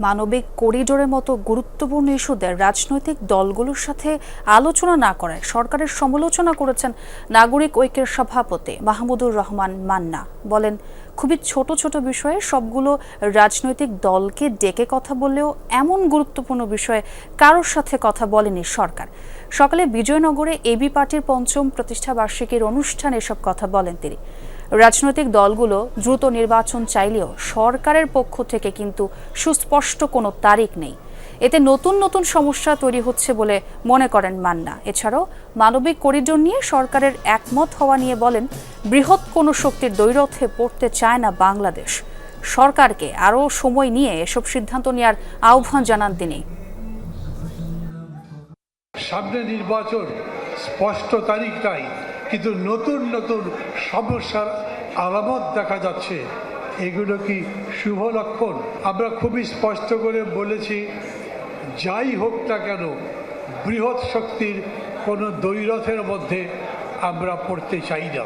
মানবিক করিডোরের মতো গুরুত্বপূর্ণ ইস্যুতে রাজনৈতিক দলগুলোর সাথে আলোচনা না করায় সরকারের সমালোচনা করেছেন নাগরিক ঐক্যের সভাপতি মাহমুদুর রহমান মান্না। বলেন, খুবই ছোট ছোট বিষয়ে সবগুলো রাজনৈতিক দলকে ডেকে কথা বললেও এমন গুরুত্বপূর্ণ বিষয়ে কারোর সাথে কথা বলেনি সরকার। সকালে বিজয়নগরে এবি পার্টির পঞ্চম প্রতিষ্ঠা বার্ষিকীর অনুষ্ঠানে এসব কথা বলেন তিনি। রাজনৈতিক দলগুলো দ্রুত নির্বাচন চাইলেও সরকারের পক্ষ থেকে কিন্তু সুস্পষ্ট কোনো তারিখ নেই। এতে নতুন নতুন সমস্যা তৈরি হচ্ছে বলে মনে করেন মান্না। এছাড়াও মানবিক করিডোর নিয়ে সরকারের একমত হওয়া নিয়ে বলেন, বৃহৎ কোনো শক্তির দৈরথে পড়তে চায় না বাংলাদেশ। সরকারকে আরও সময় নিয়ে এসব সিদ্ধান্ত নেওয়ার আহ্বান জানান তিনি। সামনে নির্বাচন স্পষ্ট তারিখ নাই। কিন্তু নতুন নতুন সমস্যার আলামত দেখা যাচ্ছে। এগুলো কি শুভ লক্ষণ? আমরা খুবই স্পষ্ট করে বলেছি, যাই হোক না কেন, বৃহৎ শক্তির কোনো দৈরথের মধ্যে আমরা পড়তে চাই না।